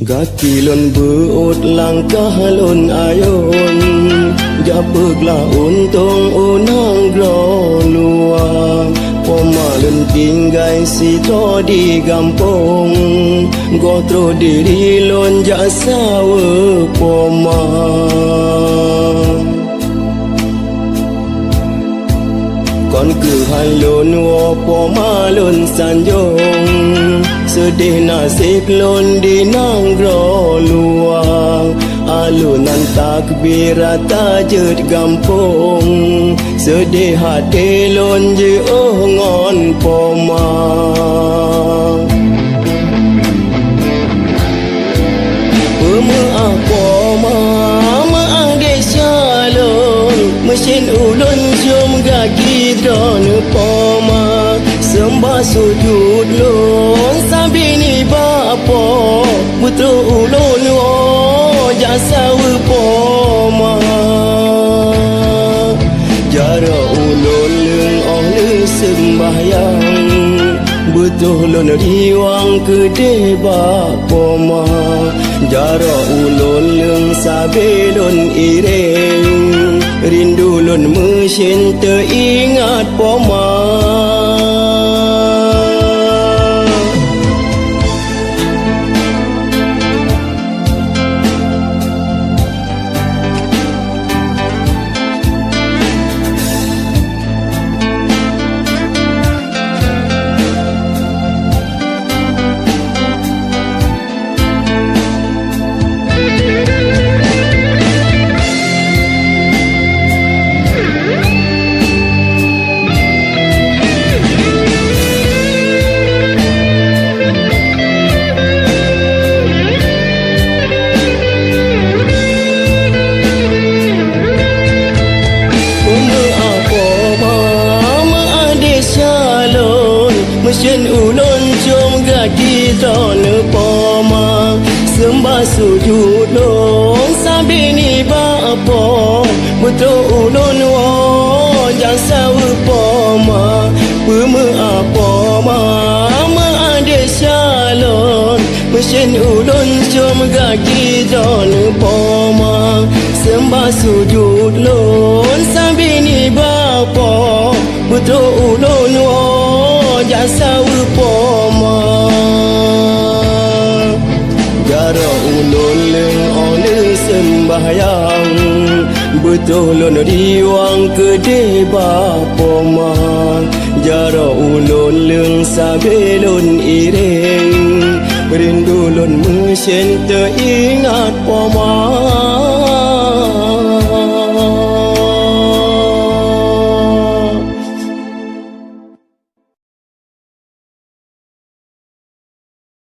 Gakilon buot lang kahalon ayon Japagla untong unang glonua Pamalan tinggay si to di gampong Gotro dirilon jasawa poma Con pò halon wo pomalon sanjong Sedih nasib lôn di nang ro luang Alu nan takbir tajud gampong Sedih hati je oh ngon po ma Pema apa ma ma ade shalom mesin ulun jom gaki dron poma sembah sujud lon sabini bapo putra ulun wo jasa poma jara ulun ong lưng sembahyang. Betul lon riwang ke ba poma Jara ulun leng sabe lon ireng. Rindu lon mesin teringat poma mushin ulon chom ga ki don po ma samba su ju do sa bi ni ba po mutro ulon wo jang sa u po ma pu mu a po ma ma ade shalon mushin ulon chom ga ki don po ma samba su ju do sa bi ni ba po mutro ulon bang betulun diwang gede bapomang jaro ulun leng sabelun ireng rindu lun mesin teringat